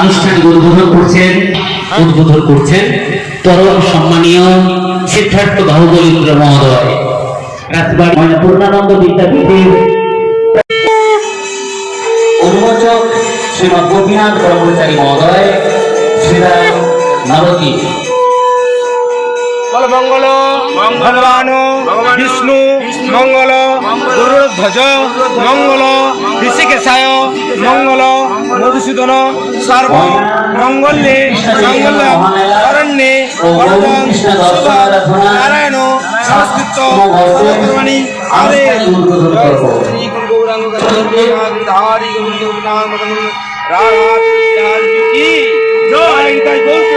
আনুষ্ঠানিক উদ্বোধন করছেন উদ্বোধন করছেন পরম সম্মানীয় সিদ্ধার্থ বাহুবলীন্দ্র মহোদয়। রাজবাড়ি পূর্ণানন্দ বিদ্যাপীঠের উন্মোচক শ্রীমৎ গোপীনাথ কর্মচারী মহোদয়, শ্রীরাম নবদ্বীপ বল মঙ্গল ভগবান বিষ্ণু মঙ্গল গুরুধ্বজ মঙ্গল ঋষিকেশায় মঙ্গল মধুসূদন সর্ব মঙ্গলে মঙ্গল অরণ্যে নারায়ণ সংস্কৃত শ্রী গুরু গৌরাঙ্গ ধারি গোবিন্দ রাধা কি জয় তাই বলতে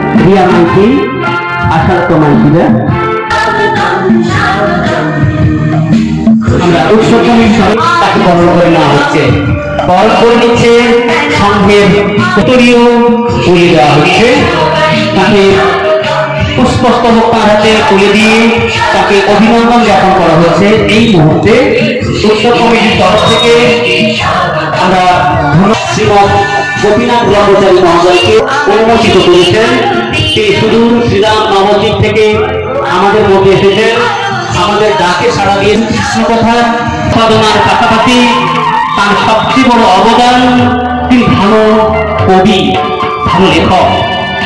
রিয়া মাইতি আশারত মাইতিরা আমরা উৎসবগুলির সঙ্গে তাকে বরণ করে নেওয়া হচ্ছে। বরণ করে নিচ্ছে সংঘের উত্তরীয় তুলে দেওয়া হচ্ছে। তাকে পুষ্পস্তবক তার হাতে তুলে দিয়ে তাকে অভিনন্দন জ্ঞাপন করা হচ্ছে। এই মুহূর্তে উৎসব কমিটির তরফ থেকে আমরা ধন্য শ্রীমৎ গোপীনাথ ব্রহ্মচারী মহোদয়কে অনুমোচিত করেছেন। তিনি সুদূর শ্রীরাম নবদ্বীপ থেকে আমাদের মধ্যে এসেছেন। আমাদের ডাকে সাড়া দিয়ে কৃষ্ণ কথা সাধনার পাশাপাশি তার সবচেয়ে বড় অবদান তিনি ভালো কবি, ভালো লেখক।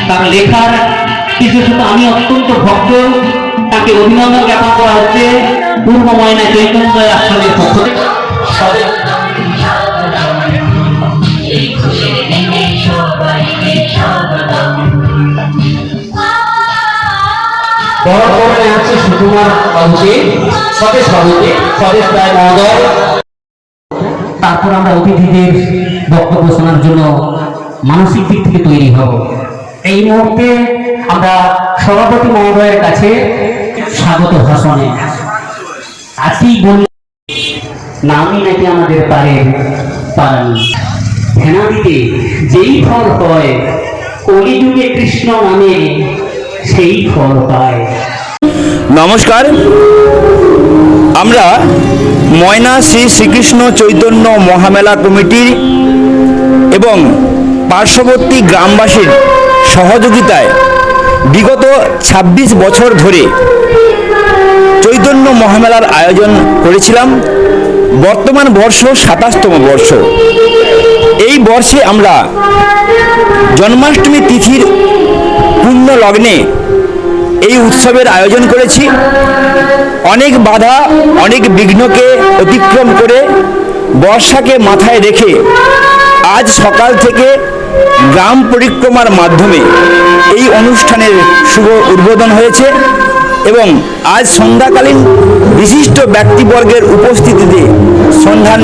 তার লেখার কিছু বিশেষত আমি অত্যন্ত ভক্ত। তাকে অভিনন্দন জ্ঞাপন করা হচ্ছে পূর্ব ময়না চৈতন্য আশ্রমের পক্ষ থেকে। বড় করে আছে সুকুমার বাবুকে স্বদেশ বাবুকে স্বদেশ রায় মহোদয় তারপর আমরা অতিথিদের বক্তব্য শোনার জন্য মানসিক দিক থেকে তৈরি হব। এই মুহূর্তে আমরা সভাপতি মহোদয়ের কাছে স্বাগত ভাষণে। আজকেই বল নামই নাকি আমাদের পারে হেনা দিতে যেই ফল হয়, কলিযুগে কৃষ্ণ নামে সেই ফল পায়। নমস্কার। আমরা ময়না শ্রী শ্রীকৃষ্ণ চৈতন্য মহামেলা কমিটির এবং পার্শ্ববর্তী গ্রামবাসীর সহযোগিতায় বিগত ২৬ বছর ধরে চৈতন্য মহামেলার আয়োজন করেছিলাম। বর্তমান বর্ষ সাতাশতম বর্ষ। এই বর্ষে আমরা জন্মাষ্টমী তিথির পূর্ণ লগ্নে এই উৎসবের আয়োজন করেছি। অনেক বাধা, অনেক বিঘ্নকে অতিক্রম করে বর্ষাকে মাথায় রেখে আজ সকাল থেকে গ্রাম পরিক্রমার মাধ্যমে এই অনুষ্ঠানের শুভ উদ্বোধন হয়েছে এবং আজ সন্ধ্যাকালীন বিশিষ্ট ব্যক্তিবর্গের উপস্থিতিতে সন্ধান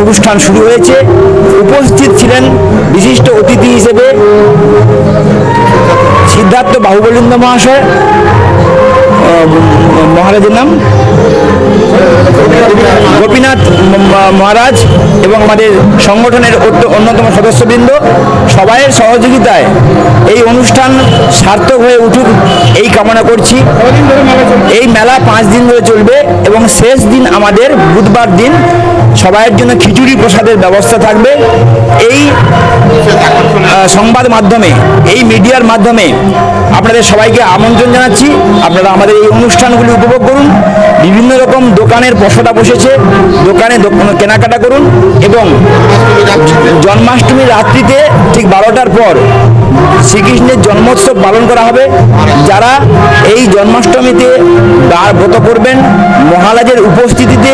অনুষ্ঠান শুরু হয়েছে। উপস্থিত ছিলেন বিশিষ্ট অতিথি হিসেবে সিদ্ধার্থ বাহুবলিন্দ মহাশয় মহারাজের নাম? গোপীনাথ মহারাজ এবং আমাদের সংগঠনের অন্যতম সদস্যবৃন্দ সবাইয়ের সহযোগিতায় এই অনুষ্ঠান সার্থক হয়ে উঠুক এই কামনা করছি। এই মেলা পাঁচ দিন ধরে চলবে এবং শেষ দিন আমাদের বুধবার দিন সবাইয়ের জন্য খিচুড়ি প্রসাদের ব্যবস্থা থাকবে। এই সংবাদ মাধ্যমে, এই মিডিয়ার মাধ্যমে আপনাদের সবাইকে আমন্ত্রণ জানাচ্ছি। আপনারা আমাদের এই অনুষ্ঠানগুলি উপভোগ করুন। বিভিন্ন রকম দোকানের পশোটা বসেছে। দোকানে কেনাকাটা করুন এবং জন্মাষ্টমী রাত্রিতে ঠিক বারোটার পর শ্রীকৃষ্ণের জন্মোৎসব পালন করা হবে। যারা এই জন্মাষ্টমীতে ব্রত করবেন, মহারাজের উপস্থিতিতে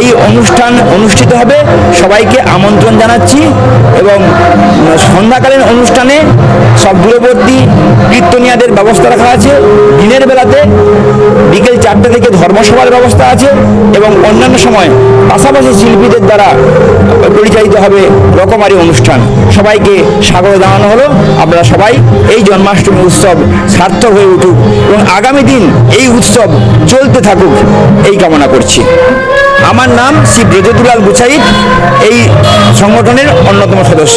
এই অনুষ্ঠান অনুষ্ঠিত হবে। সবাইকে আমন্ত্রণ জানাচ্ছি এবং সন্ধ্যাকালীন অনুষ্ঠানে সব দূরবর্তী কীর্তনিয়াদের ব্যবস্থা রাখা আছে। দিনের বেলাতে বিকেল চারটে থেকে ধর্মসভার ব্যবস্থা আছে এবং অন্যান্য সময় পাশাপাশি শিল্পীদের দ্বারা পরিচালিত হবে রকমারি অনুষ্ঠান। সবাইকে স্বাগত জানানো হলো। আপনারা সবাই এই জন্মাষ্টমী উৎসব সার্থক হয়ে উঠুক এবং আগামী দিন এই উৎসব চলতে থাকুক এই কামনা করছি। আমার নাম শ্রী ব্রজদুলাল গুছাইত, এই সংগঠনের অন্যতম সদস্য।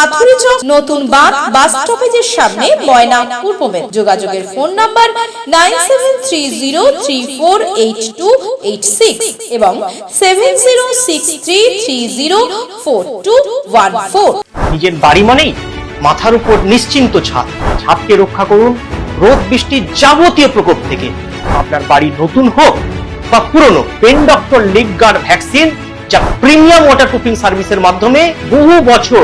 মাথুরি চক, নতুন বাঁধ বাস স্টপেজের সামনে ময়না পূর্ব মেদ যোগাযোগের phone number nine seven three zero three four eight two eight six এবং seven zero six three three zero four two one four. নিজের বাড়ি মানেই মাথার উপর নিশ্চিন্ত ছাদ ছাদকে রক্ষা করুন রোদ বৃষ্টির যাবতীয় প্রকোপ থেকে। আপনার বাড়ি নতুন হোক বা পুরনো, pen doctor leak guard vaccine যা প্রিমিয়াম ওয়াটার প্রুফিং সার্ভিসের মাধ্যমে বহু বছর